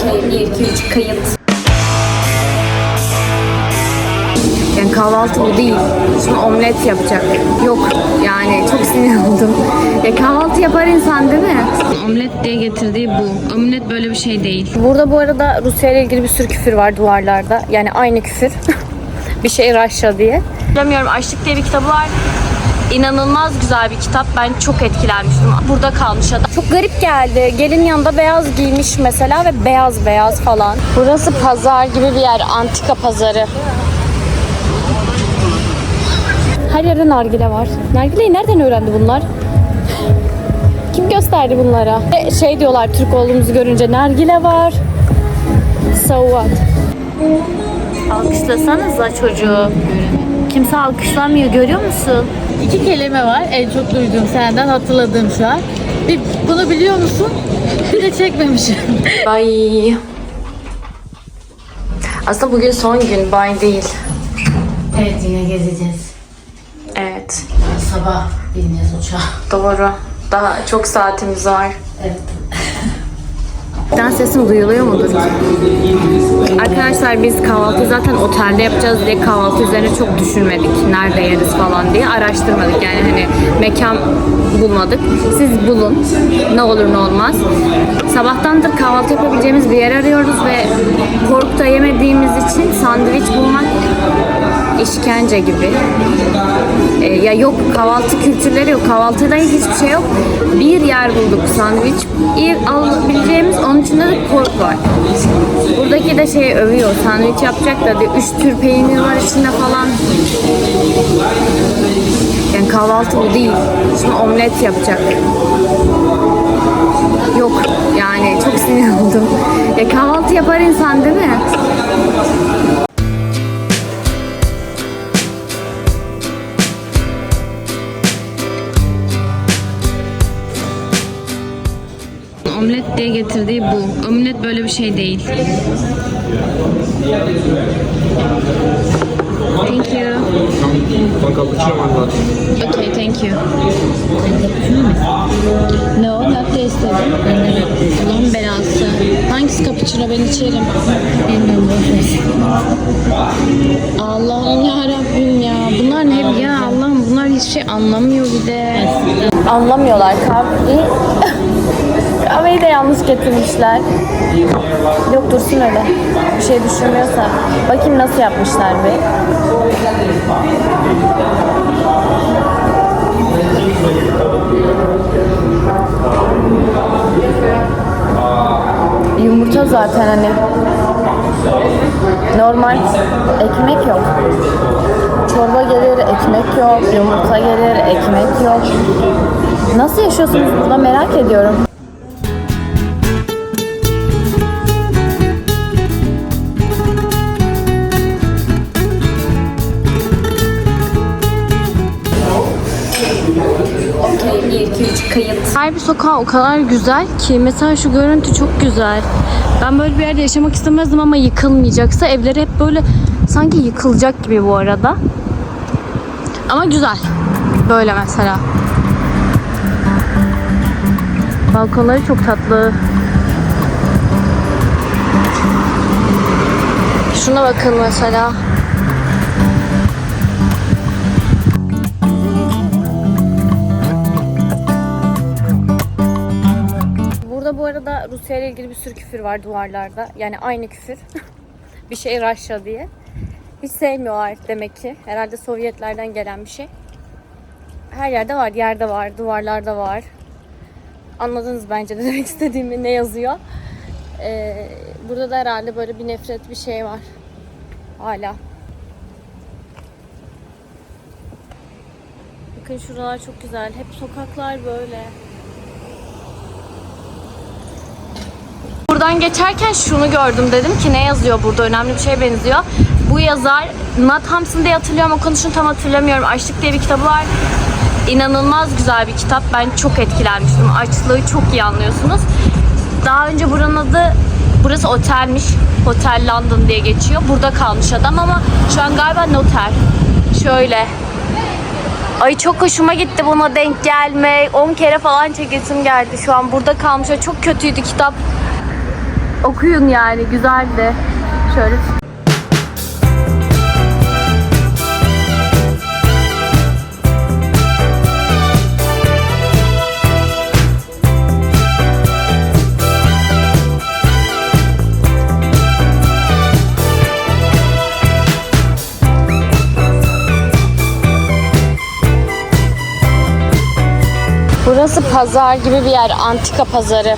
Okey 1 2 3 kayıt. Yani kahvaltı bu değil. Şimdi omlet yapacak. Yok yani çok sinir oldum. Ya kahvaltı yapar insan değil mi? Omlet diye getirdiği bu. Omlet böyle bir şey değil. Burada bu arada Rusya ile ilgili bir sürü küfür var duvarlarda. Yani aynı küfür. bir şey Russia diye. Bilmiyorum Açlık diye bir kitabı var. İnanılmaz güzel bir kitap. Ben çok etkilenmiştim. Burada kalmış adam. Çok garip geldi. Gelin yanında beyaz giymiş mesela ve beyaz beyaz falan. Burası pazar gibi bir yer. Antika pazarı. Her yerde nargile var. Nargileyi nereden öğrendi bunlar? Kim gösterdi bunlara? Şey diyorlar Türk olduğumuzu görünce nargile var. So what? Alkışlasanıza çocuğu. Kimse alkışlamıyor görüyor musun? İki kelime var en çok duyduğum senden hatırladığım şu an. Bir, bunu biliyor musun? Bir de çekmemişim. Bay. Aslında bugün son gün bay değil. evet yine gezeceğiz. Evet Sabah bineceğiz uçağa. doğru. Daha çok saatimiz var. Evet. Ben sesim duyuluyor mudur? Arkadaşlar biz kahvaltı zaten otelde yapacağız diye kahvaltı üzerine çok düşünmedik. Nerede yeriz falan diye araştırmadık. Yani hani mekan bulmadık. Siz bulun. Ne olur ne olmaz. Sabahtandır kahvaltı yapabileceğimiz bir yer arıyoruz ve Kork'ta yemediğimiz için sandviç bulmak işkence gibi. Ee, ya yok kahvaltı kültürleri yok. Kahvaltıda hiçbir şey yok. Bir yer bulduk sandviç. Bir alabileceğimiz onun içinde de pork var. Buradaki de şey övüyor. Sandviç yapacak da diyor. Üç tür peynir var içinde falan. Yani kahvaltı bu değil. Şimdi omlet yapacak. Yok yani çok sinir oldum. Ya kahvaltı yapar insan değil mi? Omlet diye getirdiği bu. Omlet böyle bir şey değil. Thank you. One. Okay, thank you. No, latte istedim. Allah'ın belası. Hangisi cappuccino ben içerim. Allah'ım ya Rabbim ya. Bunlar ne ya Allah'ım bunlar hiçbir şey anlamıyor bir de. Anlamıyorlar kahveyi. Kahveyi de yanlış getirmişler. Yok dursun öyle. Bir şey düşünmüyorsa. Bakayım nasıl yapmışlar bir. Yumurta zaten hani. Normal ekmek yok. Çorba gelir, ekmek yok. Yumurta gelir, ekmek yok. Nasıl yaşıyorsunuz burada merak ediyorum. Her bir sokağı o kadar güzel ki mesela şu görüntü çok güzel. Ben böyle bir yerde yaşamak istemezdim ama yıkılmayacaksa evleri hep böyle sanki yıkılacak gibi bu arada. Ama güzel. Böyle mesela. Balkonları çok tatlı. Şuna bakın mesela. Rusya ile ilgili bir sürü küfür var duvarlarda. Yani aynı küfür. bir şey Russia diye. Hiç sevmiyorlar demek ki. Herhalde Sovyetlerden gelen bir şey. Her yerde var. Yerde var. Duvarlarda var. Anladınız bence de demek istediğimi ne yazıyor. Ee, burada da herhalde böyle bir nefret bir şey var. Hala. Bakın şuralar çok güzel. Hep sokaklar böyle. Buradan geçerken şunu gördüm dedim ki ne yazıyor burada önemli bir şeye benziyor. Bu yazar Nat Hampson diye hatırlıyorum o konuşunu tam hatırlamıyorum. Açlık diye bir kitabı var. İnanılmaz güzel bir kitap. Ben çok etkilenmiştim. Açlığı çok iyi anlıyorsunuz. Daha önce buranın adı burası otelmiş. Hotel London diye geçiyor. Burada kalmış adam ama şu an galiba noter. Şöyle. Ay çok hoşuma gitti buna denk gelmek. 10 kere falan çekesim geldi şu an. Burada kalmış. Çok kötüydü kitap. Okuyun yani güzeldi. Şöyle Burası pazar gibi bir yer. Antika pazarı.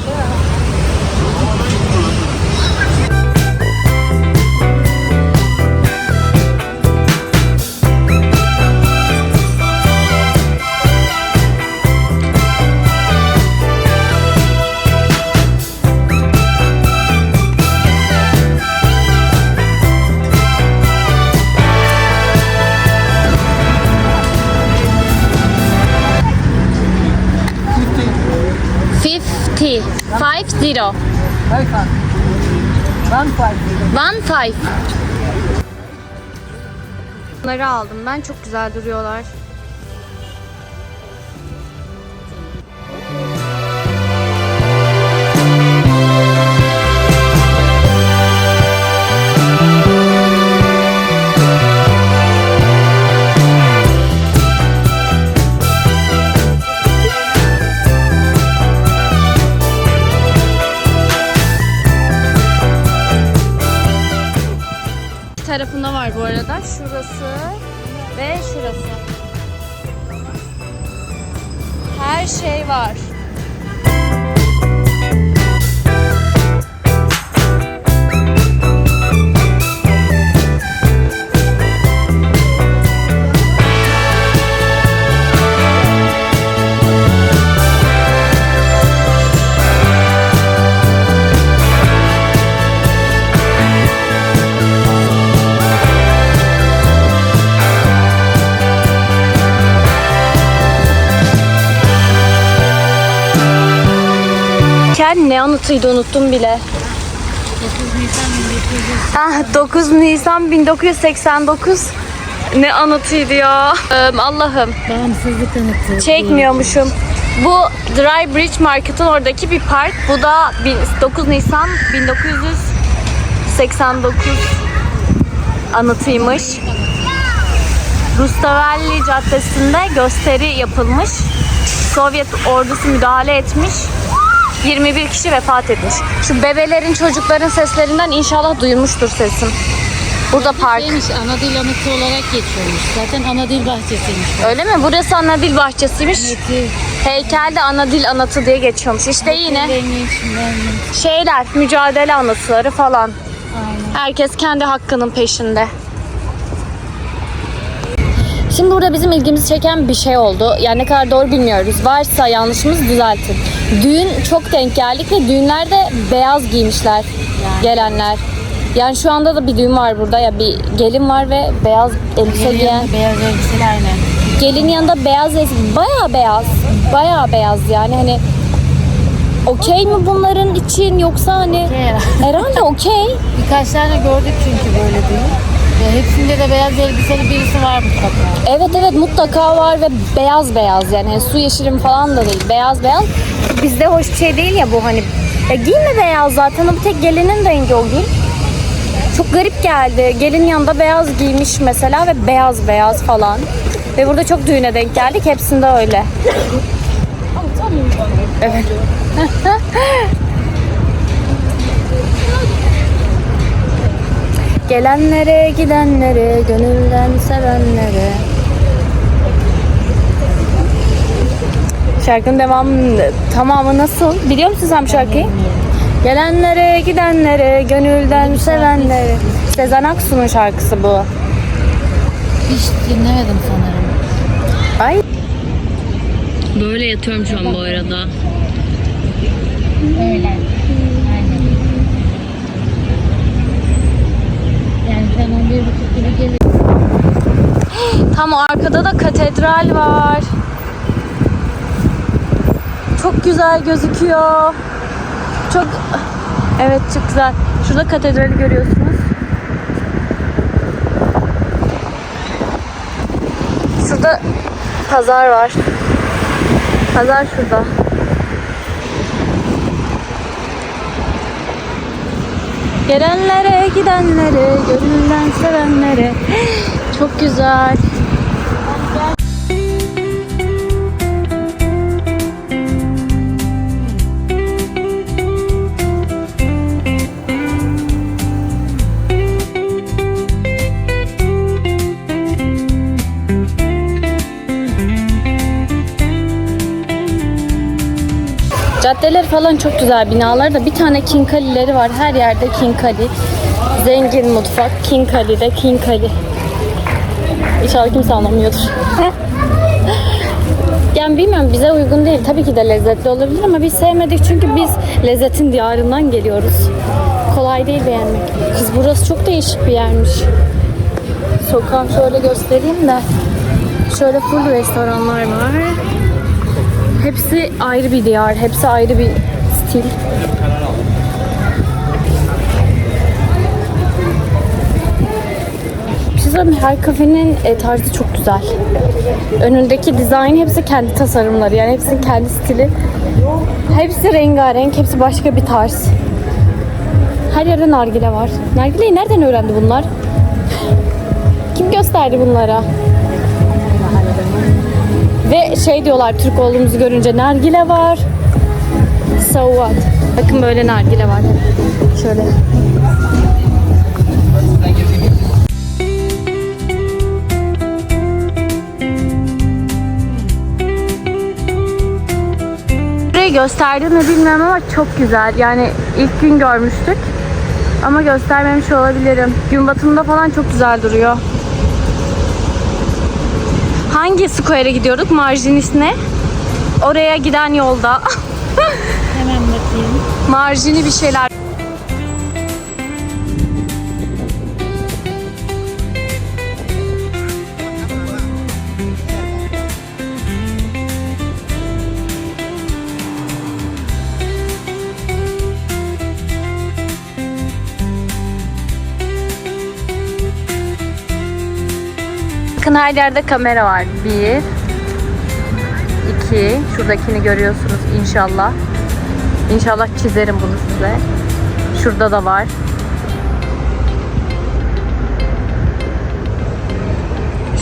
Five zero. One five. Bunları aldım ben. Çok güzel duruyorlar. Şurası ve şurası. Her şey var. Ken ne anıtıydı unuttum bile. 9 Nisan 1989. Ne anıtıydı ya. Ee, Allah'ım. Bağımsızlık anıtı. Çekmiyormuşum. Bu Dry Bridge Market'ın oradaki bir park. Bu da bin- 9 Nisan 1989 anıtıymış. Rustavelli Caddesi'nde gösteri yapılmış. Sovyet ordusu müdahale etmiş. 21 kişi vefat etmiş. Şu bebelerin, çocukların seslerinden inşallah duyulmuştur sesim. Burada park. Neymiş ana dil anıtı olarak geçiyormuş. Zaten ana dil bahçesiymiş. Öyle mi? Burası ana dil bahçesiymiş. Neti, Heykel de ana dil anıtı diye geçiyormuş. İşte yine neymiş, neymiş. şeyler, mücadele anıtları falan. Aynen. Herkes kendi hakkının peşinde. Şimdi burada bizim ilgimizi çeken bir şey oldu. Yani ne kadar doğru bilmiyoruz. Varsa yanlışımız düzeltin. Düğün çok denk geldik ve düğünlerde beyaz giymişler gelenler. Yani şu anda da bir düğün var burada ya bir gelin var ve beyaz elbise giyen. Beyaz elbiseli aynen. Gelin yanında beyaz elbise bayağı beyaz. Bayağı beyaz yani hani okey mi bunların için yoksa hani Okey. herhalde okey. Birkaç tane gördük çünkü böyle düğün. Ve hepsinde de beyaz elbiseli birisi var mutlaka. Evet evet mutlaka var ve beyaz beyaz yani su yeşilim falan da değil beyaz beyaz. Bizde hoş bir şey değil ya bu hani. Ya giyme beyaz zaten o bir tek gelinin rengi o giy. Çok garip geldi. Gelin yanında beyaz giymiş mesela ve beyaz beyaz falan. Ve burada çok düğüne denk geldik. Hepsinde öyle. Evet. Gelenlere, gidenlere, gönülden sevenlere. Şarkının devamı, tamamı nasıl? Biliyor musun sen bu şarkıyı? Gelenlere, gidenlere, gönülden sevenlere. Sezen Aksu'nun şarkısı bu. Hiç dinlemedim sanırım. Ay. Böyle yatıyorum şu an bu arada. Öyle. Aynen. Yani sen 11.30 gibi gelir. Tam arkada da katedral var. Çok güzel gözüküyor. Çok Evet çok güzel. Şurada katedrali görüyorsunuz. Şurada pazar var. Pazar şurada. Gelenlere, gidenlere, gönülden sevenlere. Çok güzel. Caddeler falan çok güzel binalar da bir tane Kinkalileri var. Her yerde Kinkali. Zengin mutfak. Kinkali'de Kinkali. İnşallah kimse anlamıyordur. yani bilmiyorum bize uygun değil. Tabii ki de lezzetli olabilir ama biz sevmedik çünkü biz lezzetin diyarından geliyoruz. Kolay değil beğenmek. Kız burası çok değişik bir yermiş. Sokağı şöyle göstereyim de. Şöyle full restoranlar var. Hepsi ayrı bir diyar, hepsi ayrı bir stil. Mi? her kafenin e, tarzı çok güzel. Önündeki dizayn hepsi kendi tasarımları yani hepsinin kendi stili. Hepsi rengarenk, hepsi başka bir tarz. Her yerde nargile var. Nargileyi nereden öğrendi bunlar? Kim gösterdi bunlara? Ve şey diyorlar Türk olduğumuzu görünce nargile var. So what? Bakın böyle nargile var. Şöyle. Burayı gösterdim mi bilmiyorum ama çok güzel. Yani ilk gün görmüştük. Ama göstermemiş olabilirim. Gün batımında falan çok güzel duruyor. Hangi square'e gidiyorduk? Marjinis ne? Oraya giden yolda. Hemen bakayım. Marjini bir şeyler. Bakın her yerde kamera var. Bir, iki, şuradakini görüyorsunuz inşallah. İnşallah çizerim bunu size. Şurada da var.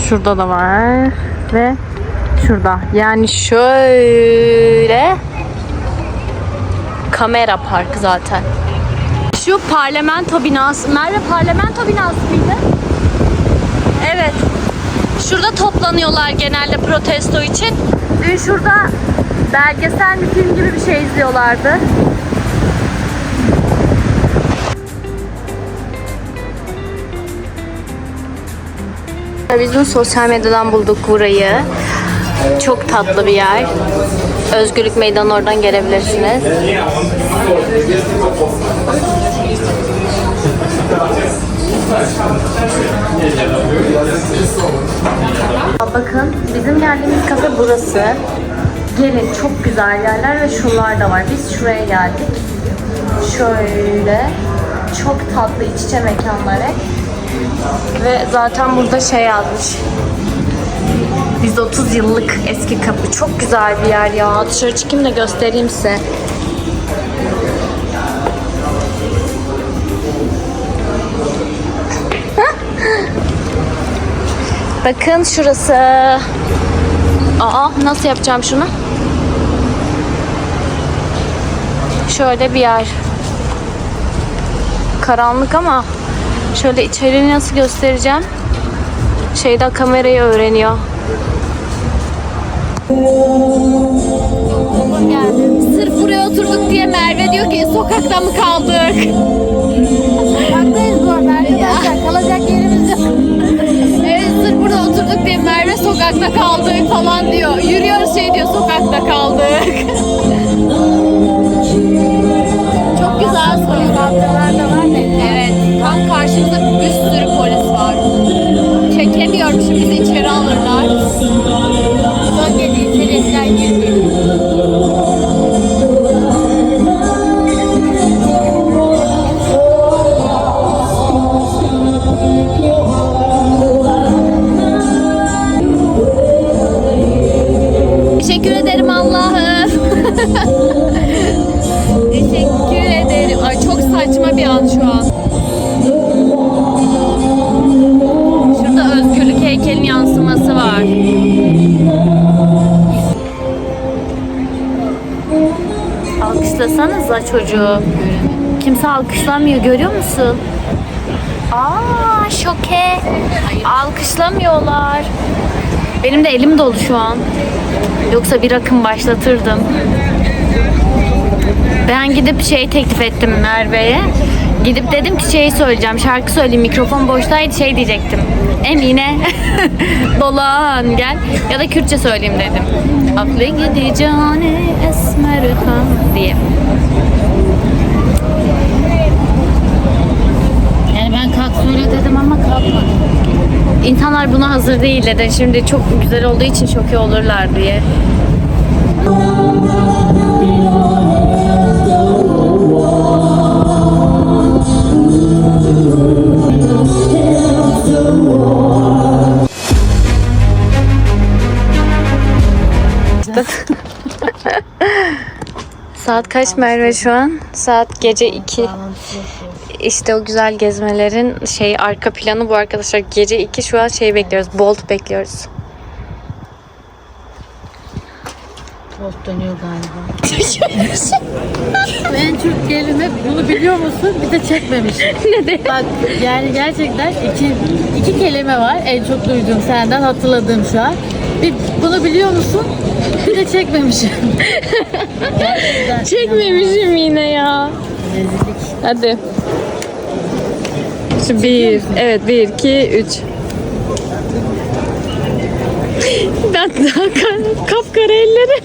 Şurada da var. Ve şurada. Yani şöyle kamera parkı zaten. Şu parlamento binası. Merve parlamento binası mıydı? Evet. Şurada toplanıyorlar genelde protesto için. Dün şurada belgesel bir film gibi bir şey izliyorlardı. Biz dün sosyal medyadan bulduk burayı. Çok tatlı bir yer. Özgürlük Meydanı oradan gelebilirsiniz. Bakın bizim geldiğimiz kafe burası. Gelin çok güzel yerler ve şunlar da var. Biz şuraya geldik. Şöyle çok tatlı iç içe mekanlar hep. Ve zaten burada şey yazmış. Biz 30 yıllık eski kapı. Çok güzel bir yer ya. Dışarı çıkayım da göstereyim size. Bakın şurası. Aa nasıl yapacağım şunu? Şöyle bir yer. Karanlık ama şöyle içeriğini nasıl göstereceğim? Şeyda kamerayı öğreniyor. Sırf buraya oturduk diye Merve diyor ki sokakta mı kaldık? Sokaktayız bu arada arkadaşlar. Kalacak diye Merve sokakta kaldık falan diyor. Yürüyoruz şey diyor sokakta kaldık. Çok güzel sokaklar da var Evet. Tam karşımızda bir sürü polis var. Çekemiyorum şimdi bizi Teşekkür ederim Allah'ım. Teşekkür ederim. Ay çok saçma bir an şu an. Şurada özgürlük heykelin yansıması var. Alkışlasanıza çocuğu. Kimse alkışlamıyor görüyor musun? Aa şoke. Alkışlamıyorlar. Benim de elim dolu şu an. Yoksa bir akım başlatırdım. Ben gidip şey teklif ettim Merve'ye. Gidip dedim ki şey söyleyeceğim, şarkı söyleyeyim. Mikrofon boştaydı şey diyecektim. Emine dolan gel ya da Kürtçe söyleyeyim dedim. Aklı gideceğine esmer kan diye. Yani ben kalk söyle dedim ama kalkmadı. İnsanlar buna hazır değil dedi. Şimdi çok güzel olduğu için şoke olurlar diye. Saat kaç Merve şu an? Saat gece 2. İşte o güzel gezmelerin şey arka planı bu arkadaşlar. Gece 2 şu an şey bekliyoruz. Bolt bekliyoruz. Post dönüyor galiba. en çok kelime bunu biliyor musun? Bir de çekmemişim. ne Bak yani gerçekten iki, iki kelime var en çok duyduğum senden hatırladığım şu an. Bir, bunu biliyor musun? Bir de çekmemişim. Çekmemişim yine ya. Hadi. Bir. Evet bir, iki, üç. Ben daha kapkara elleri.